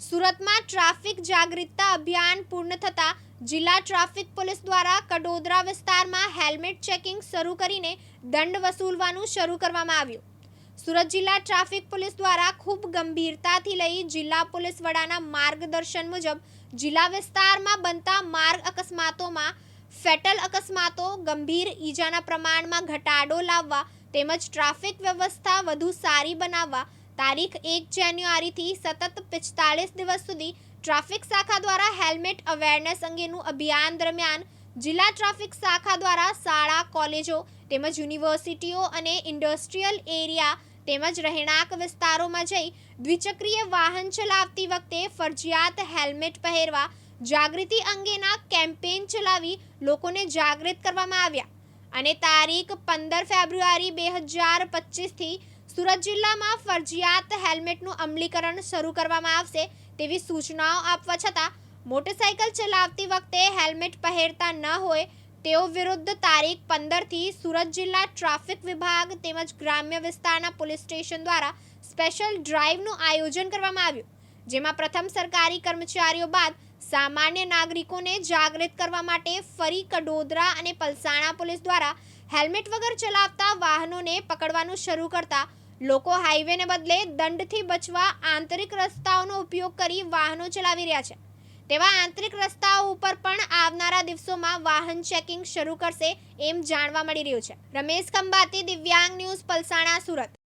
સુરતમાં ટ્રાફિક જાગૃતતા અભિયાન પૂર્ણ થતાં જિલ્લા ટ્રાફિક પોલીસ દ્વારા કડોદરા વિસ્તારમાં હેલ્મેટ ચેકિંગ શરૂ કરીને દંડ વસૂલવાનું શરૂ કરવામાં આવ્યું. સુરત જિલ્લા ટ્રાફિક પોલીસ દ્વારા ખૂબ ગંભીરતાથી લઈ જિલ્લા પોલીસ વડાના માર્ગદર્શન મુજબ જિલ્લા વિસ્તારમાં બનતા માર્ગ અકસ્માતોમાં, ફેટલ અકસ્માતો, ગંભીર ઈજાના પ્રમાણમાં ઘટાડો લાવવા તેમજ ટ્રાફિક વ્યવસ્થા વધુ સારી બનાવવા તારીખ એક જાન્યુઆરીથી સતત પિસ્તાળીસ દિવસ સુધી ટ્રાફિક શાખા દ્વારા હેલ્મેટ અવેરનેસ અંગેનું અભિયાન દરમિયાન જિલ્લા ટ્રાફિક શાખા દ્વારા શાળા, કોલેજો તેમજ યુનિવર્સિટીઓ અને ઇન્ડસ્ટ્રીયલ એરિયા તેમજ રહેણાંક વિસ્તારોમાં જઈ દ્વિચક્રીય વાહન ચલાવતી વખતે ફરજિયાત હેલ્મેટ પહેરવા, જાગૃતિ અંગેના કેમ્પેન ચલાવી લોકોને જાગૃત કરવામાં આવ્યા. અને તારીખ પંદર ફેબ્રુઆરી બે હજાર પચીસથી સુરત જિલ્લામાં ફરજિયાત હેલ્મેટનું અમલીકરણ શરૂ કરવામાં આવશે તેવી સૂચનાઓ આપવા છતાં મોટરસાયકલ ચલાવતી વખતે હેલ્મેટ પહેરતા ન હોય તેઓ વિરુદ્ધ તારીખ પંદરથી સુરત જિલ્લા ટ્રાફિક વિભાગ તેમજ ગ્રામ્ય વિસ્તારના પોલીસ સ્ટેશન દ્વારા સ્પેશિયલ ડ્રાઈવનું આયોજન કરવામાં આવ્યું, જેમાં પ્રથમ સરકારી કર્મચારીઓ બાદ સામાન્ય નાગરિકોને જાગૃત કરવા માટે ફરી કડોદરા અને પલસાણા પોલીસ દ્વારા હેલ્મેટ વગર ચલાવતા વાહનોને પકડવાનું શરૂ કરતા લોકો હાઈવેને બદલે દંડથી બચવા આંતરિક રસ્તાઓનો ઉપયોગ કરી વાહનો ચલાવી રહ્યા છે. તેવા આંતરિક રસ્તાઓ ઉપર પણ આવનારા દિવસોમાં વાહન ચેકિંગ શરૂ કરશે એમ જાણવા મળી રહ્યું છે. રમેશ ખંભાતી, દિવ્યાંગ ન્યૂઝ, પલસાણા, સુરત.